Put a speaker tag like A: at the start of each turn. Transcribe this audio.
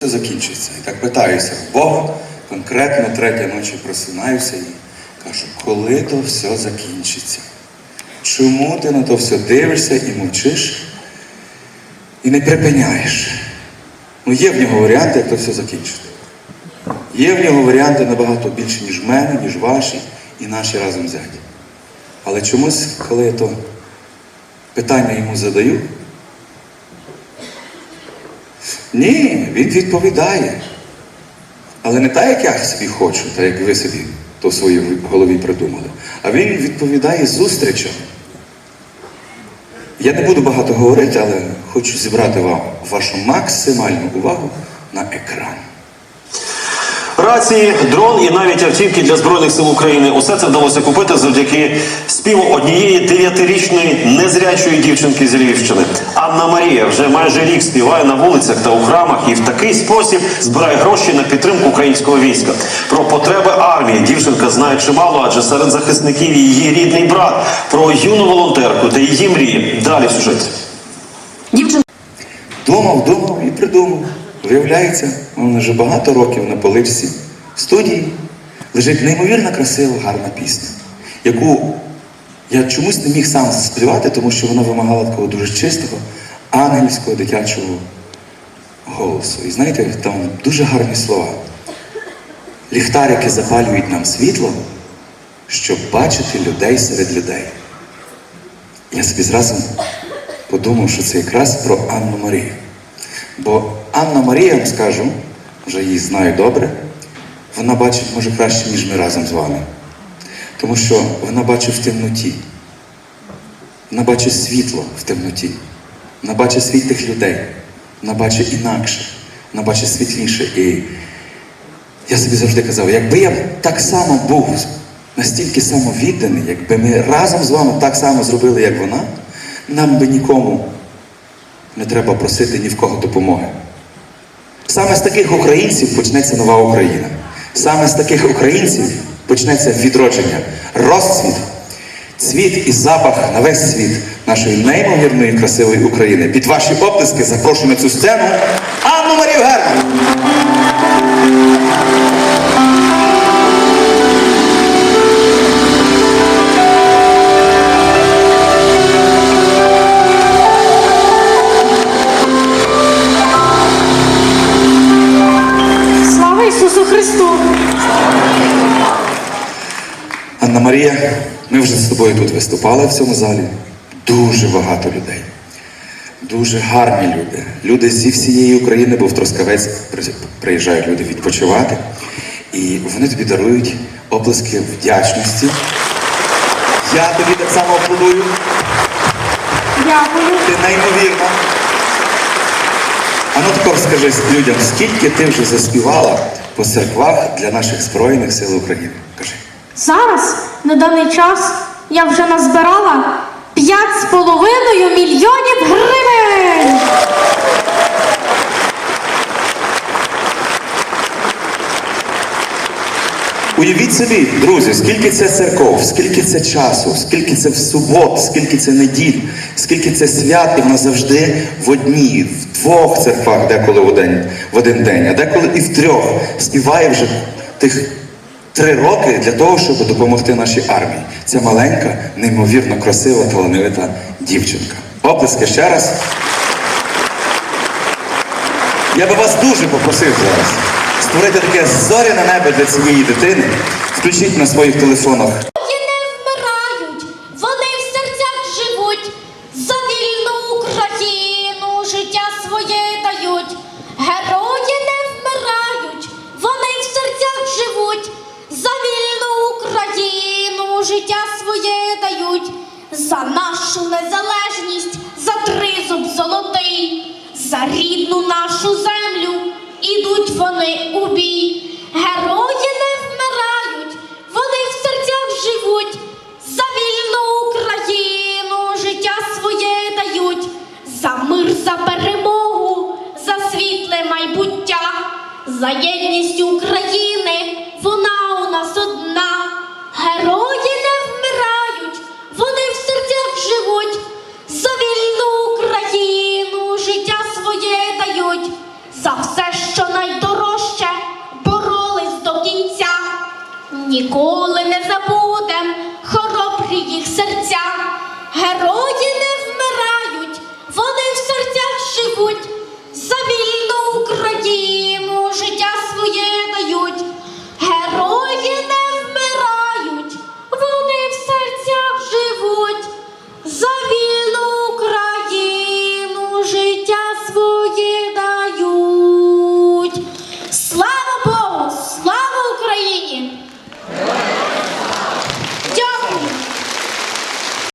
A: все закінчиться. І так питаюся в Бога, конкретно третя ночі просинаюся і кажу, коли то все закінчиться? Чому ти на то все дивишся і мовчиш і не припиняєш? Ну, є в нього варіанти, як то все закінчити. Є в нього варіанти набагато більше, ніж в мене, ніж ваші і наші разом взяті. Але чомусь, коли я то питання йому задаю, ні, він відповідає. Але не так, як я собі хочу, так як ви собі то в своїй голові придумали. А він відповідає зустрічам. Я не буду багато говорити, але хочу зібрати вам вашу максимальну увагу на екран.
B: Рації, дрон і навіть автівки для збройних сил України. Усе це вдалося купити завдяки співу однієї дев'ятирічної незрячої дівчинки з Львівщини. Анна Марія вже майже рік співає на вулицях та у храмах і в такий спосіб збирає гроші на підтримку українського війська. Про потреби армії дівчинка знає чимало, адже серед захисників її рідний брат. Про юну волонтерку та її мрії. Далі в сюжеті.
C: Дівчинка
A: Думав, думав і придумав. Виявляється, він вже багато років на поличці студії лежить неймовірно красива, гарна пісня, яку я чомусь не міг сам заспівати, тому що вона вимагала такого дуже чистого, ангельського дитячого голосу. І знаєте, там дуже гарні слова. Ліхтарики запалюють нам світло, щоб бачити людей серед людей. Я собі зразу подумав, що це якраз про Анну Марію. Бо Анна Марія, вам скажу, вже її знаю добре, вона бачить, може, краще, ніж ми разом з вами. Тому що вона бачить в темноті. Вона бачить світло в темноті. Вона бачить світ тих людей. Вона бачить інакше. Вона бачить світліше. І я собі завжди казав, якби я так само був настільки самовідданий, якби ми разом з вами так само зробили, як вона, нам би нікому не треба просити ні в кого допомоги. Саме з таких українців почнеться нова Україна. Саме з таких українців почнеться відродження, розцвіт, цвіт і запах на весь світ нашої неймовірної красивої України. Під ваші оплески запрошую на цю сцену Анну Марію Герман. Анна Марія, ми вже з тобою тут виступали в цьому залі. Дуже багато людей. Дуже гарні люди. Люди зі всієї України, бо в Трускавець приїжджають люди відпочивати. І вони тобі дарують оплески вдячності. Я тобі так само аплодую.
C: Дякую.
A: Ти неймовірна. А ну тепер скажи людям, скільки ти вже заспівала по церквах для наших Збройних сил України? Кажи.
C: Зараз на даний час я вже назбирала 5,5 мільйонів гривень.
A: Уявіть собі, друзі, скільки це церков, скільки це часу, скільки це в субот, скільки це неділь, скільки це свят, і вона завжди в одній, в двох церквах, деколи в один, в один день, а деколи і в трьох співає вже тих три роки для того, щоб допомогти нашій армії. Це маленька, неймовірно красива, талановита дівчинка. Оплески ще раз. Я би вас дуже попросив зараз створити таке зоряне небо для цієї дитини. Включіть на своїх телефонах
D: за нашу незалежність, за тризуб золотий, за рідну нашу землю. Ідуть вони у бій. Герої не вмирають, вони в серцях живуть, за вільну Україну життя своє дають, за мир, за перемогу, за світле майбуття, за єдність України, вона